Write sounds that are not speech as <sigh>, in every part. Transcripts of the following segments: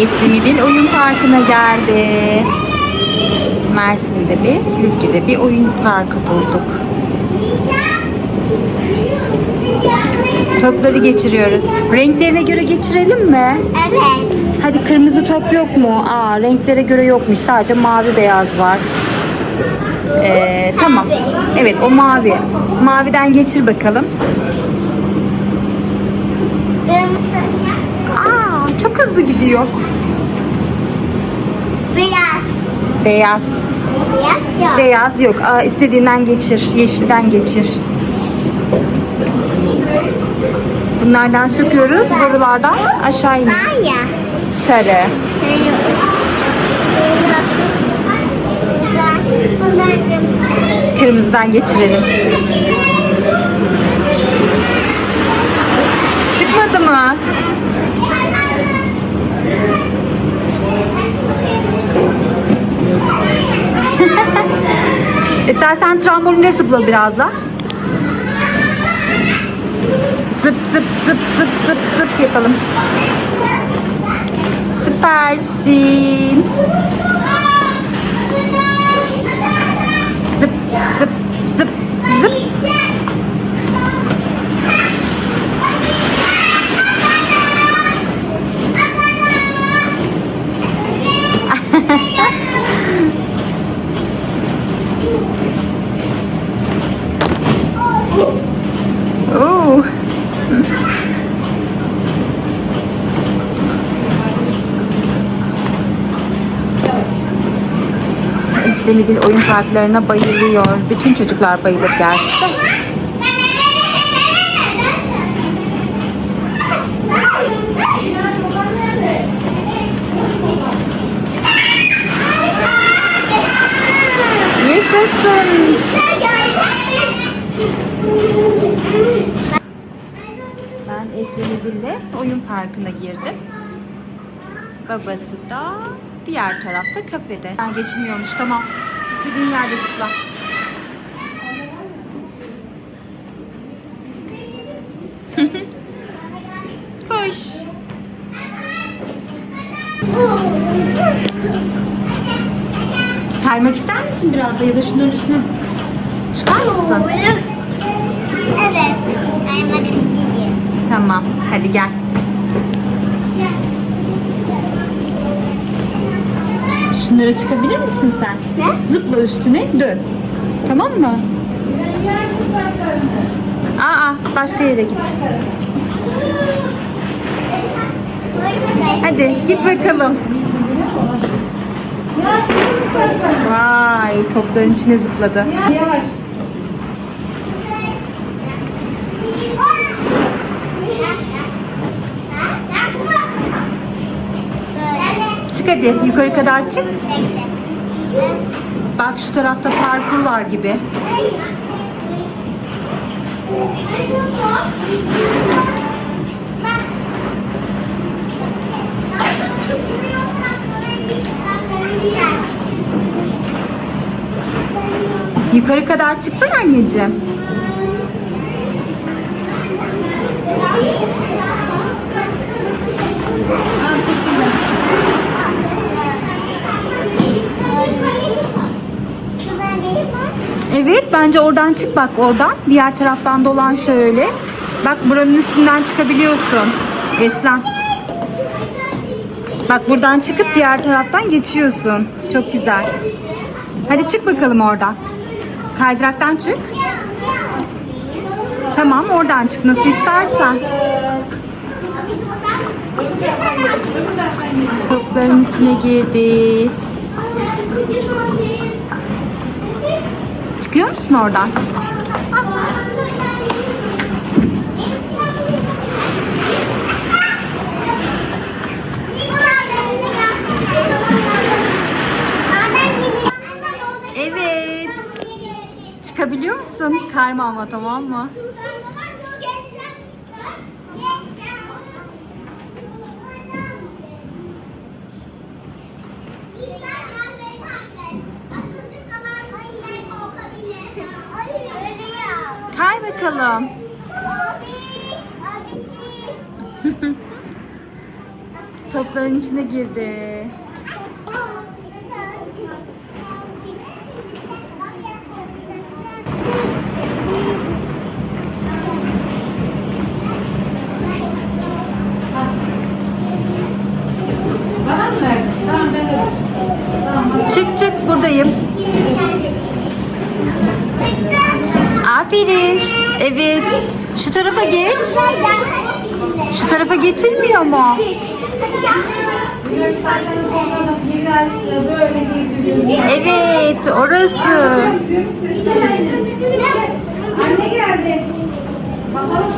İzmir'in oyun parkına geldi. Mersin'de bir, Silifke'de bir oyun parkı bulduk. Topları geçiriyoruz. Renklerine göre geçirelim mi? Evet. Hadi kırmızı top yok mu? Aa renklere göre yokmuş. Sadece mavi beyaz var. Ee, tamam. Evet o mavi. Maviden geçir bakalım. Kırmızı. Aa çok hızlı gidiyor. Beyaz. Beyaz. Beyaz yok. Beyaz yok. Aa, istediğinden geçir. Yeşilden geçir. Bunlardan söküyoruz. Borulardan aşağı iniyor. Sarı. Sarı. Kırmızıdan geçirelim. Çıkmadı mı? İstersen tramboline zıpla biraz da. Zıp zıp zıp zıp zıp zıp yapalım. Süpersin. Deniz'in oyun parklarına bayılıyor. Bütün çocuklar bayılır gerçi de. Yaşasın. Ben Esleniz'le oyun parkına girdim. Babası da diğer tarafta kafede. Ben geçmiyormuş tamam. İstediğin yerde tıkla. <laughs> Koş. Kaymak ister misin biraz da ya da şunun üstüne çıkar mısın? Evet. Kaymak isteyeceğim. Tamam hadi gel. Şunlara çıkabilir misin sen? Ne? Zıpla üstüne dön. Tamam mı? Aa başka yere git. Hadi git bakalım. Vay topların içine zıpladı. Çık hadi yukarı kadar çık. Bak şu tarafta parkur var gibi. Yukarı kadar çıksana anneciğim. Bence oradan çık bak oradan. Diğer taraftan dolan şöyle. Bak buranın üstünden çıkabiliyorsun. Eslan. Bak buradan çıkıp diğer taraftan geçiyorsun. Çok güzel. Hadi çık bakalım oradan. Kaydıraktan çık. Tamam oradan çık nasıl istersen. Topların içine girdi. Çıkıyor musun oradan? Evet. Çıkabiliyor musun? Kayma ama tamam mı? Bakalım. topların içine girdi. Çık çık buradayım. Aferin. Evet. Şu tarafa geç. Şu tarafa geçilmiyor mu? Evet, orası. Anne geldi. Bakalım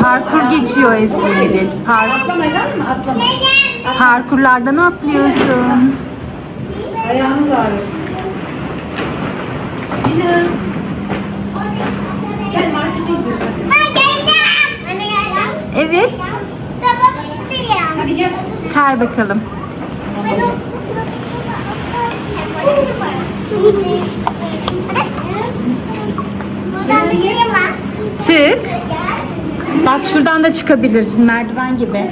Parkur geçiyor Esnemir. Par Atlamayın mı? Atlamayın. parkurlardan atlıyorsun. Ayağınız ağrıyor. Yine. Gel markete gidiyoruz. Evet, Hadi gel. kay bakalım. Çık. Bak şuradan da çıkabilirsin merdiven gibi.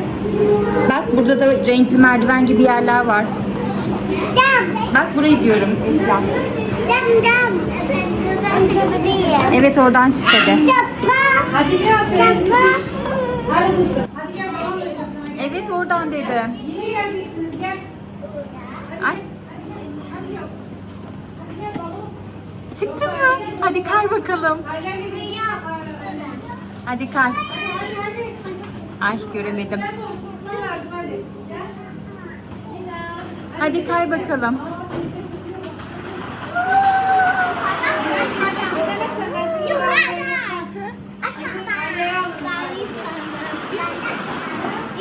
Bak burada da renkli merdiven gibi yerler var. Bak burayı diyorum Esra. Evet oradan çık hadi. Hadi gel. Yapma. Hadi kızım. Hadi gel babam da yapacak sana. Evet oradan dedim. Yine geleceksiniz gel. Ay çıktın mı? Hadi kay bakalım. Hadi kay. Ay göremedim. Hadi oğlum, çıkman lazım hadi. Gel. Hadi kay bakalım.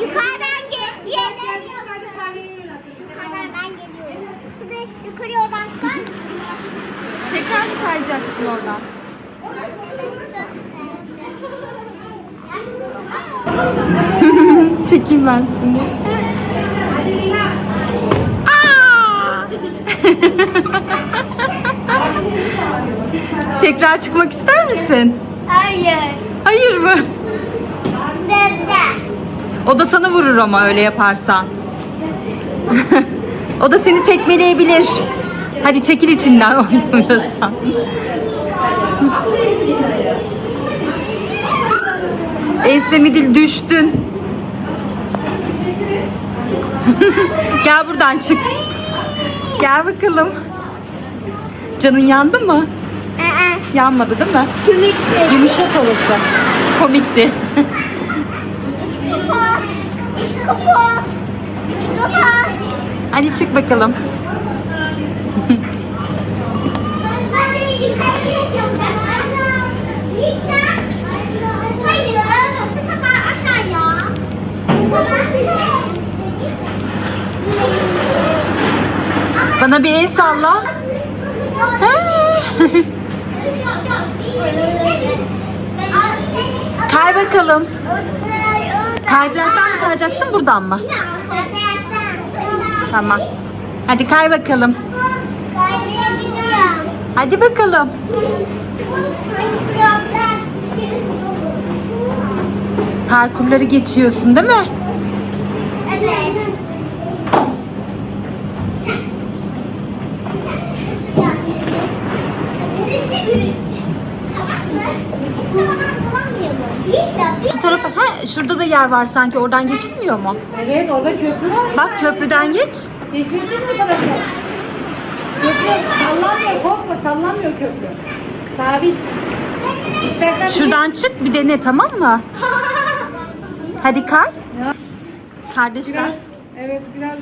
Yukarıdan gel. Yukarıdan ben geliyorum. Kuzey yukarı oradan çıkar mısın? Tekrar mı kayacaksın oradan? <laughs> <laughs> Çekeyim ben seni. <laughs> Tekrar çıkmak ister misin? Hayır. Hayır mı? Dede. O da sana vurur ama öyle yaparsan. <laughs> o da seni tekmeleyebilir. Hadi çekil içinden <laughs> oynamıyorsan. Eslemidil düştün. Gel buradan çık. Gel bakalım. Canın yandı mı? Aa, Yanmadı değil mi? Kümikli. Yumuşak olası. Komikti. Kafa. Kafa. Hadi çık bakalım. Ben de ana. Hayır. Bu sefer aşağıya. Bana bir el salla. <laughs> Kay bakalım. Kaydıraktan mı kayacaksın buradan mı? Tamam. Hadi kay bakalım. Hadi bakalım. Parkurları geçiyorsun değil mi? Evet. Şu tarafa, ha, şurada da yer var sanki. Oradan geçilmiyor mu? Evet orada köprü var. Bak köprüden geç. Keşfettin mi tarafı? Köprü sallanmıyor korkma sallanmıyor köprü. Sabit. İstersen Şuradan çık bir dene tamam mı? <laughs> Hadi kay. Ya, Kardeşler. Biraz, evet biraz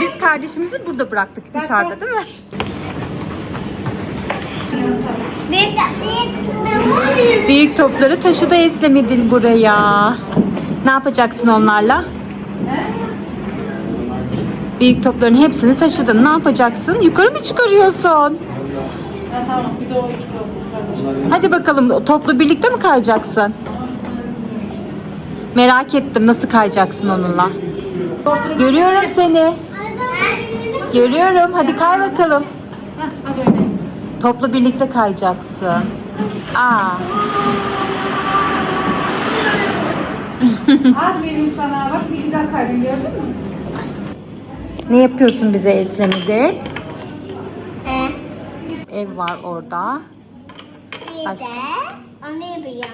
Biz kardeşimizi burada bıraktık Bak, dışarıda bak. değil mi? Büyük topları taşıdı Eslemedil buraya. Ne yapacaksın onlarla? Büyük topların hepsini taşıdın. Ne yapacaksın? Yukarı mı çıkarıyorsun? Hadi bakalım toplu birlikte mi kayacaksın? Merak ettim nasıl kayacaksın onunla. Görüyorum seni. Görüyorum. Hadi kay bakalım. Toplu birlikte kayacaksın. Aa. <laughs> Az benim sana bak bir güzel kaydın gördün mü? Ne yapıyorsun bize Eslemide? Ee, Ev var orada. bir de Başka? onu.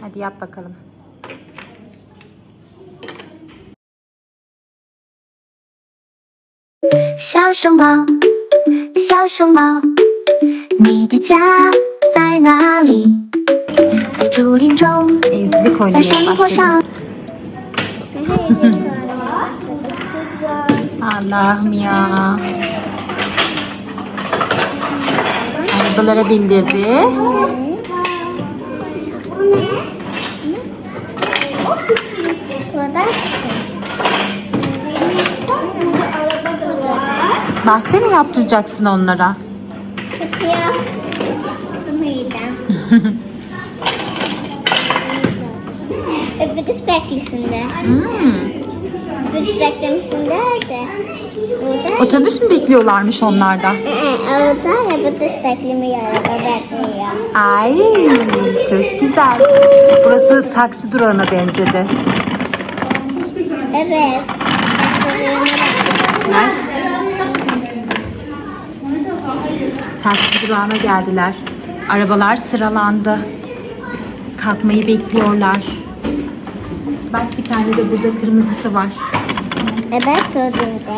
Hadi yap bakalım. Şal şumbal, şal şumbal, 你的家在哪里？在竹林中， Evcilik 在 oynamaya 山坡 başladı. 上。 Allah'ım ya. Arabalara bindirdi. Bahçe mi yaptıracaksın onlara? Tutuyor. Tutmayacağım. Öbürü beklisinde. Hmm. Öbürü beklemişinde de. Burada. Otobüs mü bekliyorlarmış onlarda? Ee, Orada öbürü beklemiyor. Bekliyor. Ay çok güzel. Burası taksi durağına benzedi. Evet. Ne? Taksi durağına geldiler. Arabalar sıralandı. Kalkmayı bekliyorlar. Bak bir tane de burada kırmızısı var. Evet sözünde.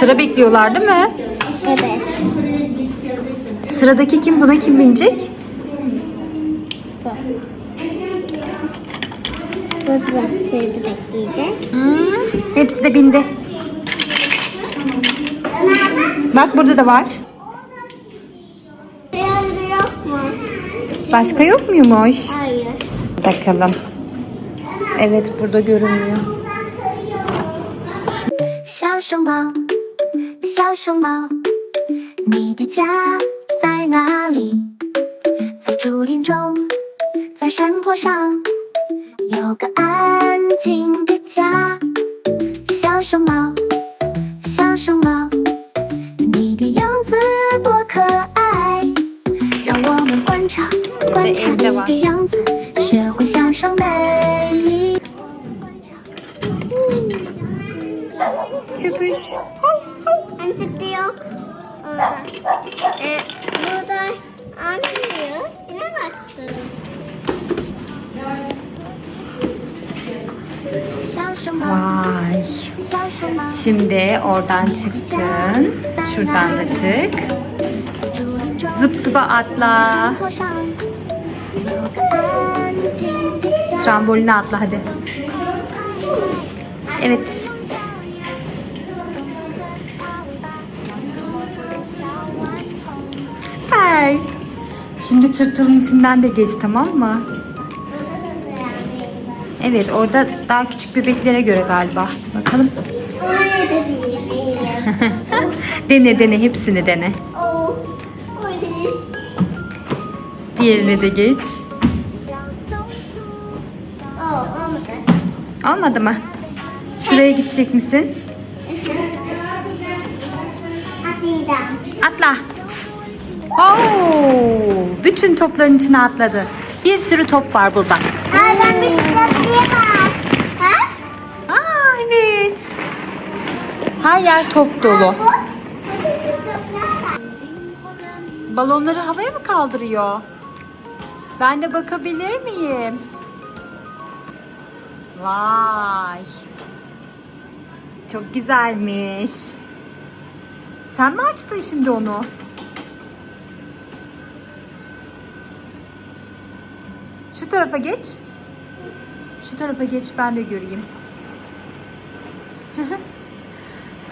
Sıra bekliyorlar değil mi? Evet. Sıradaki kim buna kim binecek? Bu da sözü bekleyecek. Hmm, hepsi de bindi. Bak burada da var. Yok mu? Başka yok muymuş? Hayır. Bakalım. Evet burada görünmüyor. 有个安静的家。小熊猫，小熊猫，你的样子多可爱，让我们观察观察你的样子，学会享受美丽。观察 Köpüş. En Şimdi oradan çıktın. Şuradan da çık. Zıp zıpa atla. Tramboline atla hadi. Evet. Süper. Şimdi tırtılın içinden de geç tamam mı? Evet orada daha küçük bebeklere göre galiba. Bakalım. <laughs> Dene dene hepsini dene. Diğerine de geç. Olmadı mı? Şuraya gidecek misin? Atla. Oo, bütün topların içine atladı. Bir sürü top var burada. Aa ben bir. Ha? Aa evet. Her yer top dolu. Balonları havaya mı kaldırıyor? Ben de bakabilir miyim? Vay. Çok güzelmiş. Sen mi açtın şimdi onu? Şu tarafa geç. Şu tarafa geç ben de göreyim. <laughs>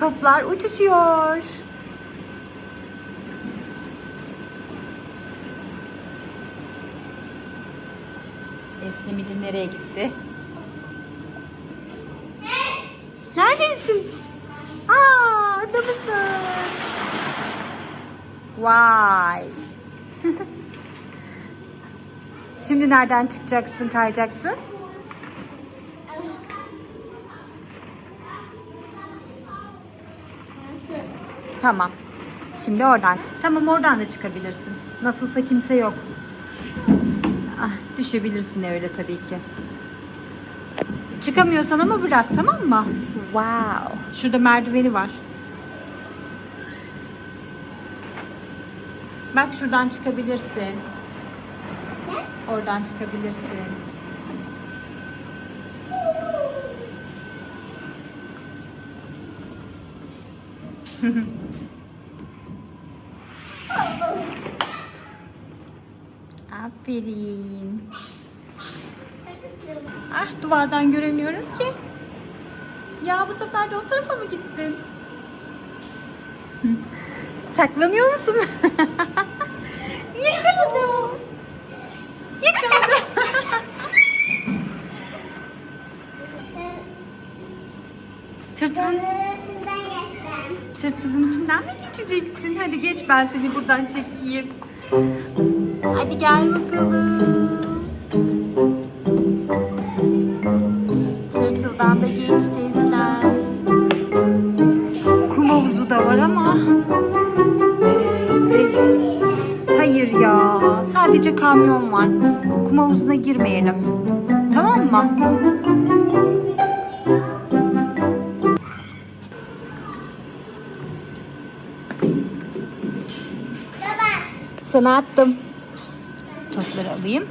Toplar uçuşuyor. Esnemidi nereye gitti? Neredesin? Aa, orada mısın? Vay. <laughs> Şimdi nereden çıkacaksın, kayacaksın? Tamam. Şimdi oradan. Tamam oradan da çıkabilirsin. Nasılsa kimse yok. Ah, düşebilirsin öyle tabii ki. Çıkamıyorsan ama bırak tamam mı? Wow. Şurada merdiveni var. Bak şuradan çıkabilirsin. Oradan çıkabilirsin. <laughs> Aferin. Ah duvardan göremiyorum ki. Ya bu sefer de o tarafa mı gittin? <laughs> Saklanıyor musun? Yakaladım. Yakaladım. Geçtim. Tırtılın içinden mi geçeceksin? Hadi geç ben seni buradan çekeyim. Hadi gel bakalım. Tırtıldan da geçti Eslem. Kum havuzu da var ama. Hayır ya. Sadece kamyon var. Kum havuzuna girmeyelim. Tamam mı? Sana attım. Topları alayım.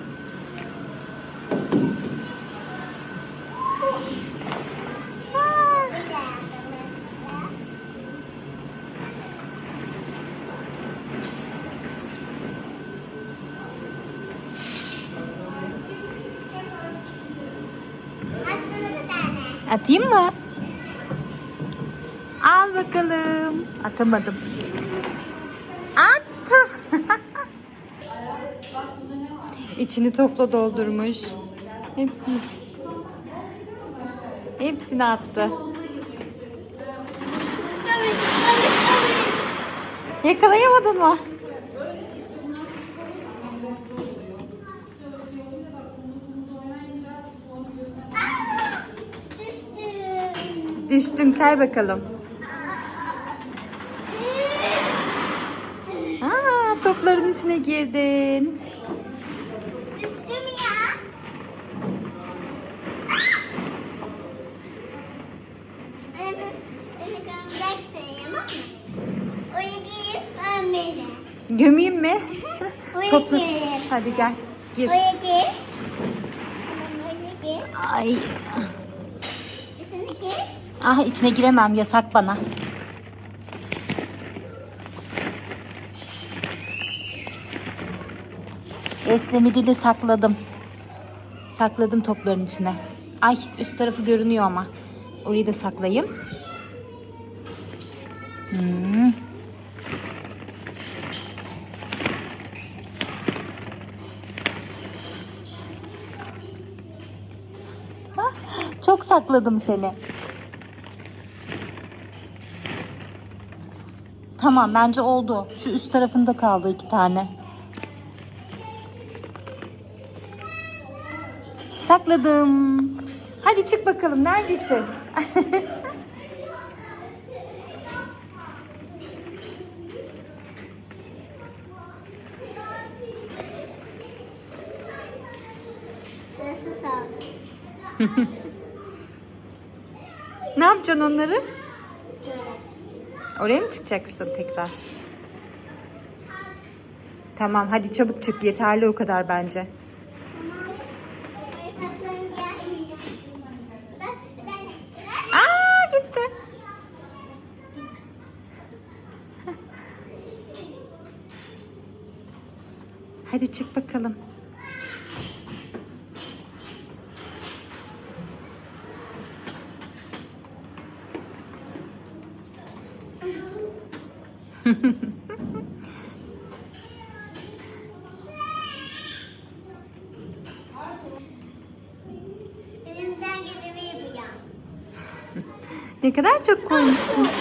Atayım mı? Al bakalım. Atamadım. İçini topla doldurmuş. Hepsini. Hepsini attı. Yakalayamadın mı? Düştün kay bakalım. Aa, topların içine girdin. Düştüm ya. Beni gömeceksin ama o ilgiyi sen beni. Gömeyim mi? <laughs> Topla. Hadi gel. Gir. O ilgiyi. O ilgiyi. Ay. Üstündeki. Ah içine giremem yasak bana. Eslemi dili sakladım. Sakladım topların içine. Ay üst tarafı görünüyor ama. Orayı da saklayayım. Hmm. Çok sakladım seni. Tamam bence oldu. Şu üst tarafında kaldı iki tane. Sakladım. Hadi çık bakalım neredesin? <laughs> Burası sağ. <laughs> yapacaksın onları? Oraya mı çıkacaksın tekrar? Tamam hadi çabuk çık yeterli o kadar bence. Aa gitti. Hadi çık bakalım. 这功夫